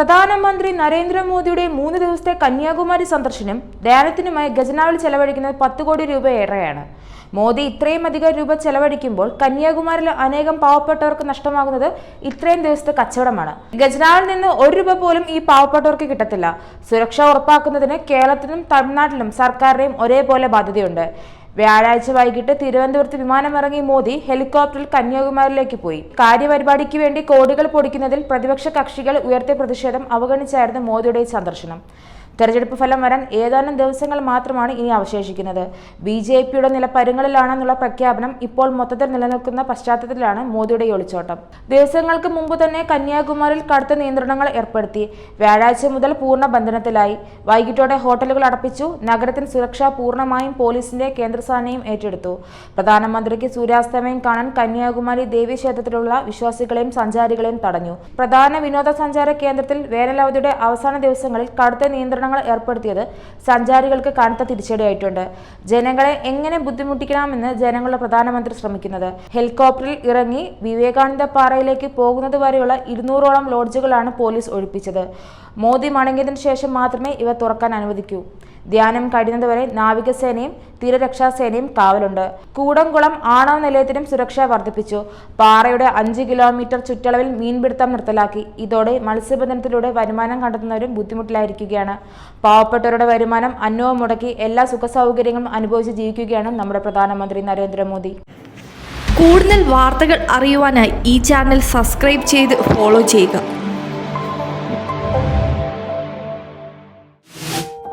പ്രധാനമന്ത്രി നരേന്ദ്രമോദിയുടെ മൂന്ന് ദിവസത്തെ കന്യാകുമാരി സന്ദർശനം ധ്യാനത്തിനുമായി ഖജനാവിൽ ചെലവഴിക്കുന്നത് പത്ത് കോടി രൂപയേറെയാണ് മോദി ഇത്രയും അധികം രൂപ ചെലവഴിക്കുമ്പോൾ കന്യാകുമാരിയിലെ അനേകം പാവപ്പെട്ടവർക്ക് നഷ്ടമാകുന്നത് ഇത്രയും ദിവസത്തെ കച്ചവടമാണ്. ഖജനാവിൽ നിന്ന് ഒരു രൂപ പോലും ഈ പാവപ്പെട്ടവർക്ക് കിട്ടത്തില്ല. സുരക്ഷ ഉറപ്പാക്കുന്നതിന് കേരളത്തിലും തമിഴ്നാട്ടിലും സർക്കാരിനെയും ഒരേപോലെ ബാധ്യതയുണ്ട്. വ്യാഴാഴ്ച വൈകിട്ട് തിരുവനന്തപുരത്ത് വിമാനമിറങ്ങി മോദി ഹെലികോപ്റ്ററിൽ കന്യാകുമാരിയിലേക്ക് പോയി. കാര്യപരിപാടിക്ക് വേണ്ടി കോടികൾ പൊടിക്കുന്നതിൽ പ്രതിപക്ഷ കക്ഷികൾ ഉയർത്തിയ പ്രതിഷേധം അവഗണിച്ചായിരുന്നു മോദിയുടെ സന്ദർശനം. തെരഞ്ഞെടുപ്പ് ഫലം വരാൻ ഏതാനും ദിവസങ്ങൾ മാത്രമാണ് ഇനി അവശേഷിക്കുന്നത്. ബി ജെ പിയുടെ നില പരുങ്ങളിലാണെന്നുള്ള പ്രഖ്യാപനം ഇപ്പോൾ മൊത്തത്തിൽ നിലനിൽക്കുന്ന പശ്ചാത്തലത്തിലാണ് മോദിയുടെ ഒളിച്ചോട്ടം. ദിവസങ്ങൾക്ക് മുമ്പ് തന്നെ കന്യാകുമാരിയിൽ കടുത്ത നിയന്ത്രണങ്ങൾ ഏർപ്പെടുത്തി. വ്യാഴാഴ്ച മുതൽ പൂർണ ബന്ധനത്തിലായി. വൈകിട്ടോടെ ഹോട്ടലുകൾ അടപ്പിച്ചു. നഗരത്തിൽ സുരക്ഷ പൂർണമായും പോലീസിന്റെ കേന്ദ്രസേനയും ഏറ്റെടുത്തു. പ്രധാനമന്ത്രിക്ക് സൂര്യാസ്തമയം കാണാൻ കന്യാകുമാരി ദേവി ക്ഷേത്രത്തിലുള്ള വിശ്വാസികളെയും സഞ്ചാരികളെയും തടഞ്ഞു. പ്രധാന വിനോദസഞ്ചാര കേന്ദ്രത്തിൽ വേനലവധിയുടെ അവസാന ദിവസങ്ങളിൽ കടുത്ത നിയന്ത്രണങ്ങൾ ഏർപ്പെടുത്തിയത് സഞ്ചാരികൾക്ക് കനത്ത തിരിച്ചടിയായിട്ടുണ്ട്. ജനങ്ങളെ എങ്ങനെ ബുദ്ധിമുട്ടിക്കണമെന്ന് ജനങ്ങളുടെ പ്രധാനമന്ത്രി ശ്രമിക്കുന്നത്. ഹെലികോപ്റ്ററിൽ ഇറങ്ങി വിവേകാനന്ദ പാറയിലേക്ക് പോകുന്നത് വരെയുള്ള ഇരുന്നൂറോളം ലോഡ്ജുകളാണ് പോലീസ് ഒഴിപ്പിച്ചത്. മോദി മടങ്ങിയതിനു ശേഷം മാത്രമേ ഇവ തുറക്കാൻ അനുവദിക്കൂ. ധ്യാനം കഴിയുന്നതുവരെ നാവികസേനയും തീരരക്ഷാസേനയും കാവലുണ്ട്. കൂടംകുളം ആണവ നിലയത്തിനും സുരക്ഷ വർദ്ധിപ്പിച്ചു. പാറയുടെ അഞ്ച് കിലോമീറ്റർ ചുറ്റളവിൽ മീൻപിടുത്തം നിർത്തലാക്കി. ഇതോടെ മത്സ്യബന്ധനത്തിലൂടെ വരുമാനം കണ്ടെത്തുന്നവരും ബുദ്ധിമുട്ടിലായിരിക്കുകയാണ്. പാവപ്പെട്ടവരുടെ വരുമാനം അന്നവും മുടക്കി എല്ലാ സുഖ സൗകര്യങ്ങളും അനുഭവിച്ച് ജീവിക്കുകയാണ് നമ്മുടെ പ്രധാനമന്ത്രി നരേന്ദ്രമോദി. കൂടുതൽ വാർത്തകൾ അറിയുവാനായി ഈ ചാനൽ സബ്സ്ക്രൈബ് ചെയ്ത് ഫോളോ ചെയ്യുക.